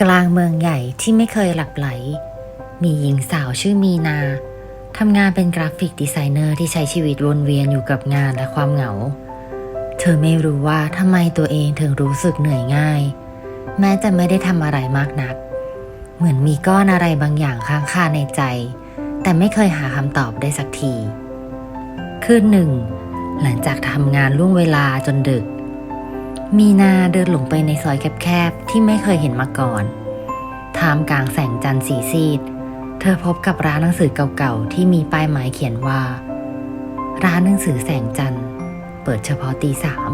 กลางเมืองใหญ่ที่ไม่เคยหลับไหล มีหญิงสาวชื่อมีนาทำงานเป็นกราฟิกดีไซเนอร์ที่ใช้ชีวิตวนเวียนอยู่กับงานและความเหงา เธอไม่รู้ว่าทำไมตัวเองถึงรู้สึกเหนื่อยง่าย แม้จะไม่ได้ทำอะไรมากนัก เหมือนมีก้อนอะไรบางอย่างค้างคาในใจ แต่ไม่เคยหาคำตอบได้สักที คืนหนึ่ง หลังจากทำงานล่วงเวลาจนดึก มีนาเดินหลงไปในซอยแคบๆ ที่ไม่เคยเห็นมาก่อนท่ามกลางแสงจันทร์สีซีด เธอพบกับร้านหนังสือเก่าๆ ที่มีป้ายไม้เขียนว่า ร้านหนังสือแสงจันทร์ เปิดเฉพาะตีสาม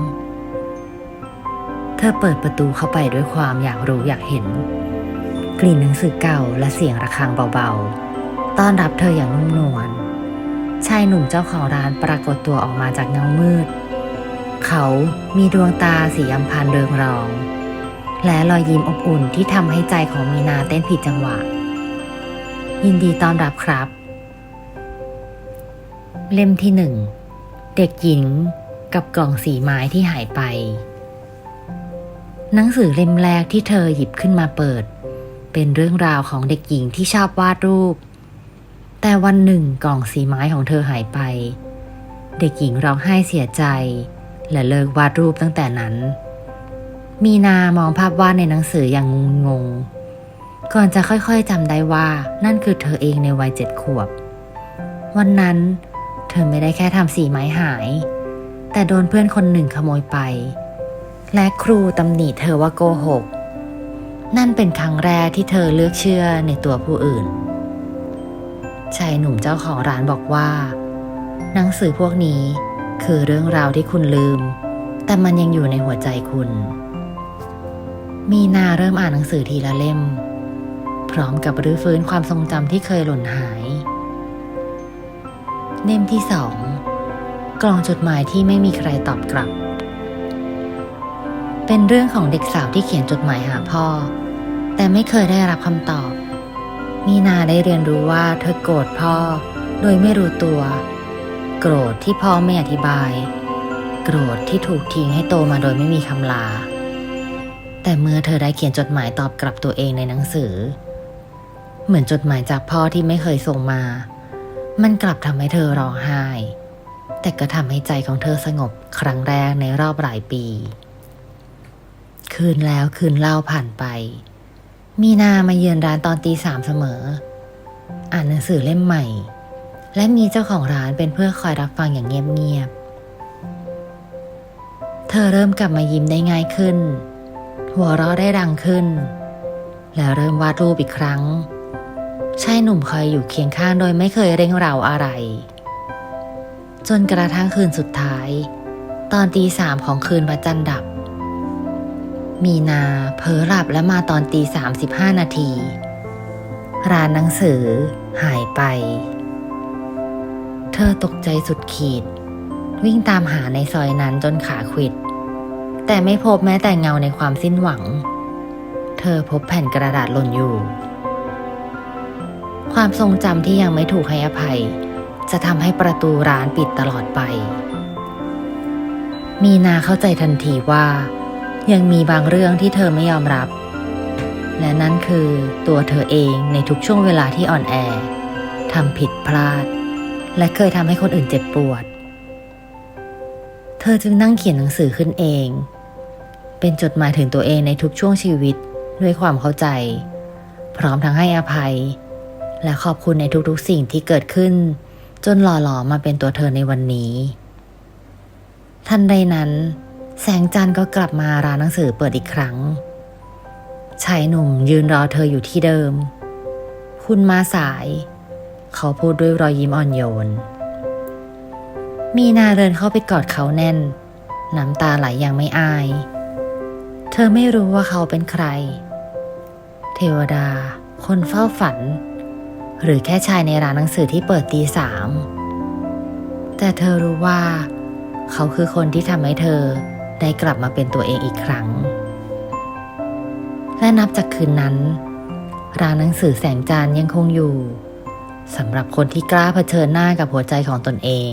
เธอเปิดประตูเข้าไปด้วยความอยากรู้อยากเห็น กลิ่นหนังสือเก่าและเสียงระฆังเบาๆ ต้อนรับเธออย่างนุ่มนวล ชายหนุ่มเจ้าของร้านปรากฏตัวออกมาจากเงามืด เขามีดวงตาสีอัมพันเริงรอง และรอยยิ้มอบอุ่นที่ทำให้ใจของมีนาเต้นผิดจังหวะ ยินดีต้อนรับครับ เล่มที่หนึ่ง เด็กหญิงกับกล่องสีไม้ที่หายไป หนังสือเล่มแรกที่เธอหยิบขึ้นมาเปิด เป็นเรื่องราวของเด็กหญิงที่ชอบวาดรูป แต่วันหนึ่งกล่องสีไม้ของเธอหายไป เด็กหญิงร้องไห้เสียใจ และเลิกวาดรูปตั้งแต่นั้น มีนามองภาพวาดในหนังสืออย่างงงงก่อนจะค่อยๆจำได้ว่านั่นคือเธอเองในวัยเจ็ดขวบ วันนั้น เธอไม่ได้แค่ทำสีไม้หาย แต่โดนเพื่อนคนหนึ่งขโมยไป และครูตำหนิเธอว่าโกหก นั่นเป็นครั้งแรกที่เธอเลือกเชื่อในตัวผู้อื่นชายหนุ่มเจ้าของร้านบอกว่า หนังสือพวกนี้ คือเรื่องราวที่คุณลืม แต่มันยังอยู่ในหัวใจคุณ มีนาเริ่มอ่านหนังสือทีละเล่ม พร้อมกับรื้อฟื้นความทรงจำที่เคยหล่นหายเล่มที่สองกล่องจดหมายที่ไม่มีใครตอบกลับ เป็นเรื่องของเด็กสาวที่เขียนจดหมายหาพ่อ แต่ไม่เคยได้รับคำตอบ มีนาได้เรียนรู้ว่าเธอโกรธพ่อ โดยไม่รู้ตัว โกรธที่พ่อไม่อธิบาย โกรธที่ถูกทิ้งให้โตมาโดยไม่มีคำลา แต่เมื่อเธอได้เขียนจดหมายตอบกลับตัวเองในหนังสือ เหมือนจดหมายจากพ่อที่ไม่เคยส่งมา มันกลับทำให้เธอร้องไห้ แต่ก็ทำให้ใจของเธอสงบครั้งแรกในรอบหลายปี คืนแล้วคืนเล่าผ่านไป มีนามาเยือนร้านตอนตีสามเสมอ อ่านหนังสือเล่มใหม่ และมีเจ้าของร้านเป็นเพื่อคอยรับฟังอย่างเงียบๆ เธอเริ่มกลับมายิ้มได้ง่ายขึ้น หัวเราะได้ดังขึ้น แล้วเริ่มวาดรูปอีกครั้งชายหนุ่มคอยอยู่เคียงข้างโดยไม่เคยเร่งเร้าอะไร จนกระทั่งคืนสุดท้าย ตอนตีสามของคืนพระจันทร์ดับ มีนาเผลอหลับและมาตอนตีสามสิบห้านาที ร้านหนังสือหายไป เธอตกใจสุดขีด วิ่งตามหาในซอยนั้นจนขาขวิด แต่ไม่พบแม้แต่เงาในความสิ้นหวัง เธอพบแผ่นกระดาษหล่นอยู่ ความทรงจำที่ยังไม่ถูกให้อภัย จะทำให้ประตูร้านปิดตลอดไป มีนาเข้าใจทันทีว่า ยังมีบางเรื่องที่เธอไม่ยอมรับ และนั่นคือตัวเธอเองในทุกช่วงเวลาที่อ่อนแอทำผิดพลาด และเคยทำให้คนอื่นเจ็บปวด เธอจึงนั่งเขียนหนังสือขึ้นเอง เป็นจดหมายถึงตัวเองในทุกช่วงชีวิตด้วยความเข้าใจ พร้อมทั้งให้อภัย และขอบคุณในทุกๆสิ่งที่เกิดขึ้น จนหล่อหลอมมาเป็นตัวเธอในวันนี้ ทันใดนั้น แสงจันทร์ก็กลับมาร้านหนังสือเปิดอีกครั้งชายหนุ่มยืนรอเธออยู่ที่เดิม คุณมาสาย เขาพูดด้วยรอยยิ้มอ่อนโยน มีนาเดินเข้าไปกอดเขาแน่น น้ำตาไหลอย่างไม่อาย เธอไม่รู้ว่าเขาเป็นใคร เทวดา คนเฝ้าฝัน หรือแค่ชายในร้านหนังสือที่เปิดตีสาม แต่เธอรู้ว่า เขาคือคนที่ทำให้เธอได้กลับมาเป็นตัวเองอีกครั้ง และนับจากคืนนั้น ร้านหนังสือแสงจันยังคงอยู่ สำหรับคนที่กล้าเผชิญหน้ากับหัวใจของตนเอง